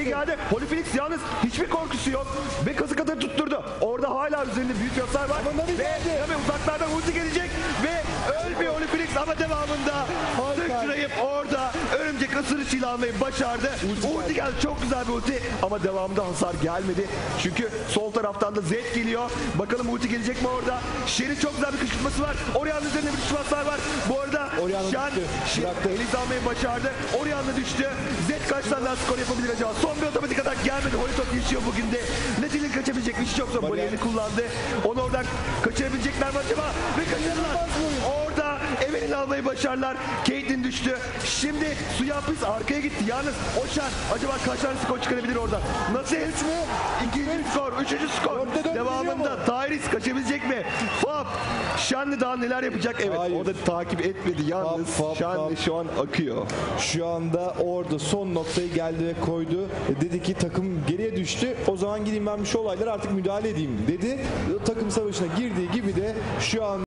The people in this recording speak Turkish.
ulti geldi. Polyphenix yalnız hiçbir korkusu yok. Ve kazık atarı tutturdu. Orada hala üzerinde büyük hasar var. Ve. Nami uzaklardan ulti gelecek. Ve ölmüyor Polyphenix ama devamında Harika. sıçrayıp orada örümcek almayı başardı. Ulti, geldi. Çok güzel bir ulti ama devamında hasar gelmedi. Çünkü sol taraftan da Zed geliyor. Bakalım ulti gelecek mi orada? Shen'in çok güzel bir kışkırtması var. Orianna'nın üzerinde bir kışkırtması var. Bu arada. Shen Bıraktı. Eliz almayı başardı. Orianna düştü. Zed kaç tane daha skor yapabilir acaba? Son bir otomatik atak gelmedi. Holitok yaşıyor bugün de. Netil'in kaçabilecek bir şey. Bariyer. Bariyerini kullandı. Onu oradan kaçırabilecekler mi acaba? Ve kaçırdılar. Orada Evelyn almayı başardılar. Caitlyn düştü. Şimdi suya hapis arkaya gitti. Yalnız o şan acaba kaç tane skor çıkarabilir oradan? Nasıl? Üç mü? İkinci skor, üçüncü skor. Dörtte dört Devamında Tyrese kaçabilecek mi? Fab. Şanlı daha neler yapacak? Evet Hayır. o da takip etmedi. Yalnız Fab, Fab, Şanlı Fab. şu an akıyor. Şu anda orada son noktayı geldi ve koydu. E, Dedi ki takım geriye düştü. O zaman gideyim ben şu olaylara artık müdahale edeyim dedi. Takım savaşına girdiği gibi de şu an